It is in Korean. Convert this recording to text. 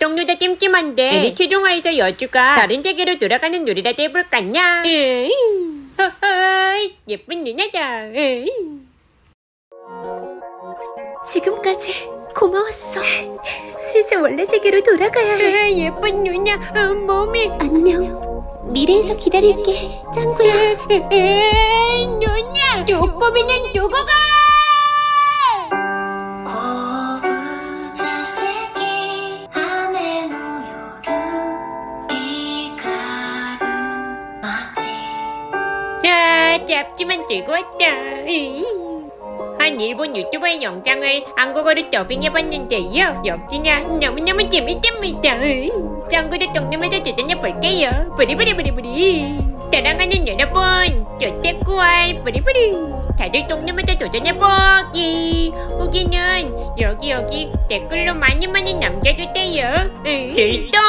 동료 다 찜찜한데 애니 최종화에서 여주가 다른 세계로 돌아가는 놀이라도 해볼까냐? 에이, 허허이, 예쁜 누나다. 에이. 지금까지 고마웠어. 슬슬 원래 세계로 돌아가야 해. 에, 예쁜 누나, 어, 몸이. 안녕. 미래에서 기다릴게, 짱구야. 에이, 누나, 조금이는 두고 가! 야, 잡지만 들고 왔다. 한 일본 유튜버의 영상을 한국어로 더빙해봤는데요. 역시나 너무너무 재밌답니다. 짱구도 동nem에서 도전해볼게요. 부리부리부리부리. 사랑하는 여러분, 조태꾸알 부리부리. 다들 동nem에서 도전해보기. 후기는 여기 여기 댓글로 많이 많이 남겨주세요. 에이. 출동!